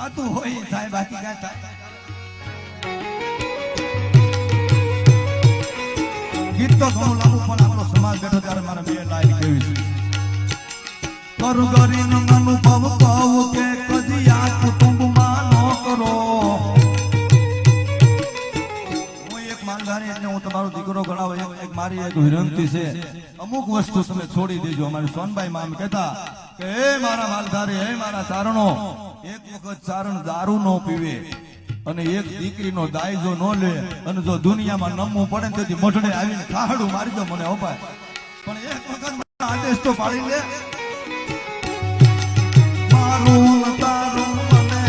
થાતું હોય થાય બાકી કાંઈ થાય ગીત ઘણું લાંબુ પણ આપણો સમાજ બેઠો ત્યારે મારા બે લાઈન કેવી છે. કરું કરીને અનુભવ, કહું કે કદી આ કુટુંબમાં ન કરો. હું એક માનધારી એટલે હું તમારો દીકરો ગણાવો એક મારી એક વિનંતી છે. અમુક વસ્તુ તમે છોડી દેજો. અમારી સોનભાઈ મામ કહેતા કે હે મારા માલધારી, હે મારા ચારણો, એક વખત ચારણ દારૂ નો પીવે અને એક દીકરીનો દાયજો નો લે અને જો દુનિયામાં નમવું પડે તેથી મોઢડે આવીને ખાહડું મારી દો મને અપાય. પણ એક વખત આદેશ તો પાડી લે. મારું તારું મને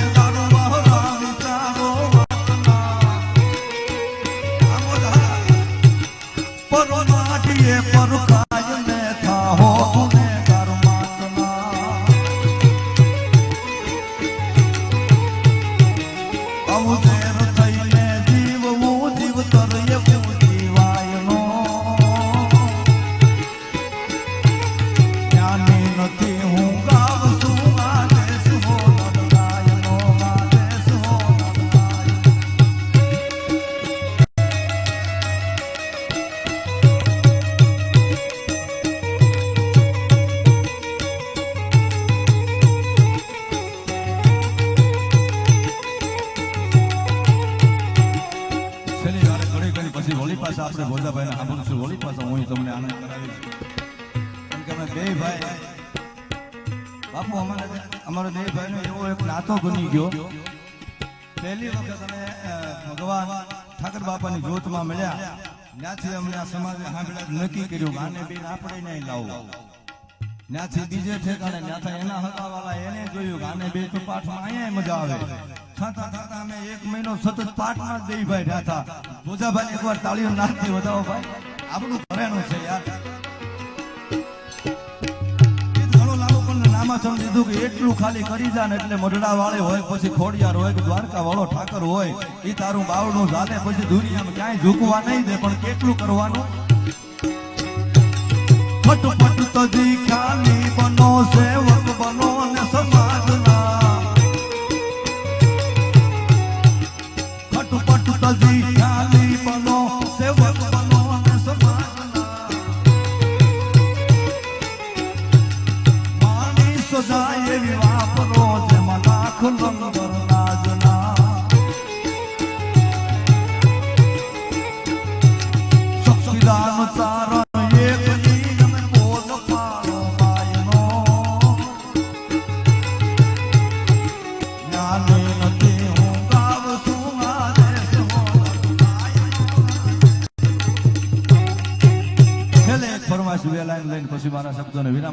我懂。પછી વળી પાછા આપણે ભોજાભાઈને સાંભળશું વળી પાછા હું તમને આનંદ કરાવીશ. કેમ ભાઈ. બાપુ, અમારે અમારો બે ભાઈનો એવો એક નાતો બની ગયો. પહેલી વખત અમે ભગવાન ઠાકર બાપાની જ્યોતમાં મળ્યા. ત્યાંથી અમને આ સમાજે સાંભળ્યા નક્કી કર્યું કે આને બેન આપણે નહીં લાવો ત્યાંથી બીજે ઠેકાણે, ત્યાંથી એના હકાવાળા એને જોયું કે આને બે તો પાઠમાં અહીંયા મજા આવે. થતા થતા અમે એક મહિનો સતત પાઠમાં જ દઈ ભાઈ રહ્યા હતા. ભોજાભાઈ એકવાર તાળીઓ નાખતી વધાવો ભાઈ. આપણું ઘરેણું છે યાર કે એટલું ખાલી કરી જા એટલે મઢડા વાળે હોય, પછી ખોડિયાર હોય દ્વારકા વાળો ઠાકર હોય એ તારું બાવડું ચાલે પછી દુનિયામાં ક્યાંય ઝૂકવા નહીં દે, પણ કેટલું કરવાનું? ફટફટ તજી સદાય એવી વાપરો જેમાં લાખ લંગર નાજના શક્તિદાન એક ફરમાશ બે લાઈન લઈને પછી મારા શબ્દોને વિરામ